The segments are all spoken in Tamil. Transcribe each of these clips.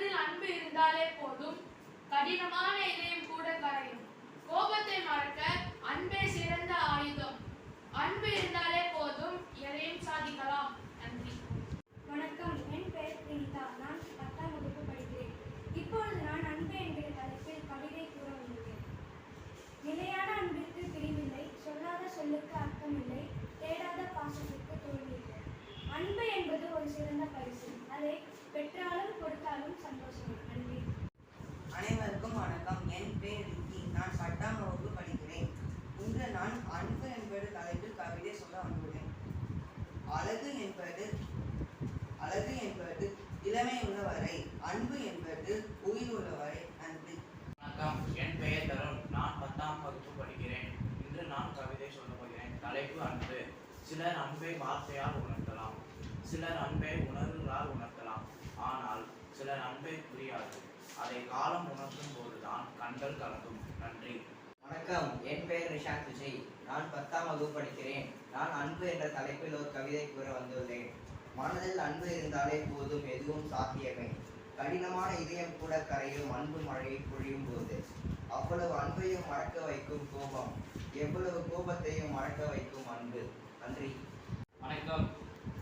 மனதில் அன்பு இருந்தாலே போதும். கடினமான இதயம் கூட கரையும். கோபத்தை மறக்க அன்பே சிறந்த ஆயுதம். அன்பு இருந்தாலே போதும். எதையும் சாதிக்கலாம். நன்றி. வணக்கம். என் பெயர் பிரிதா நான் பத்தாம் வகுப்பு படிக்கிறேன். இப்பொழுது நான் அன்பு என்கிற தலைப்பில் கவிதை கூற வந்துள்ளேன் நிலையான அன்பிற்கு பிரிவில்லை. சொல்லாத சொல்லுக்கு அர்த்தமில்லை. தேடாத பாசத்திற்கு தோல்வியில்லை. அன்பு என்பது ஒரு சிறந்த பரிசு. அதை பெற்றாலும் கொடுத்தாலும் சந்தோஷம் நன்றி அனைவருக்கும் வணக்கம் என் பேர் ரிக்கி நான் பத்தாம் வகுப்பு படிக்கிறேன் இன்று நான் அன்பு என்பது தலைப்பில் கவிதை சொல்ல வந்துள்ளேன். அழகு என்பது அழகு என்பது இளமை உள்ளவரை அன்பு என்பது உயிர் உள்ளவரை அன்பு வணக்கம் என் பெயர் தருண் நான் பத்தாம் வகுப்பு படிக்கிறேன். இன்று நான் கவிதை சொல்ல போகிறேன். தலைப்பு அன்பு. சிலர் அன்பை வார்த்தையால் உணர்த்தலாம். சிலர் அன்பை உணர்வுகளால் உணர்த்தலாம். ஆனால் சிலர் அன்பை புரியாது. அதை காலம் உணர்த்தும் போதுதான் கண்கள் கலக்கும். நன்றி. வணக்கம். என் பெயர் நிஷாந்த் விஜய். நான் பத்தாம் வகுப்பு படிக்கிறேன். நான் அன்பு என்ற தலைப்பில் ஒரு கவிதை கூற வந்துள்ளேன். மனதில் அன்பு இருந்தாலே போதும் எதுவும் சாத்தியமே. கடினமான இதயம் கூட கரையும் அன்பு மழையை பொழியும் போது. அவ்வளவு அன்பையும் மறக்க வைக்கும் கோபம். எவ்வளவு கோபத்தையும் மறக்க வைக்கும் அன்பு. நன்றி. வணக்கம்.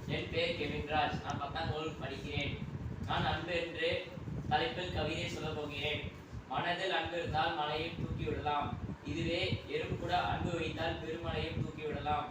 என் பெயர் கெவின்ராஜ் நான் பத்தாம் வகுப்பு படிக்கிறேன். நான் அன்பு என்று தலைப்பில் கவிதை சொல்லப் போகிறேன். மனதில் அன்பு இருந்தால் மலையை தூக்கி விடலாம். இதுவே எறும்பு கூட அன்பு வைத்தால் பெருமலையும் தூக்கிவிடலாம்.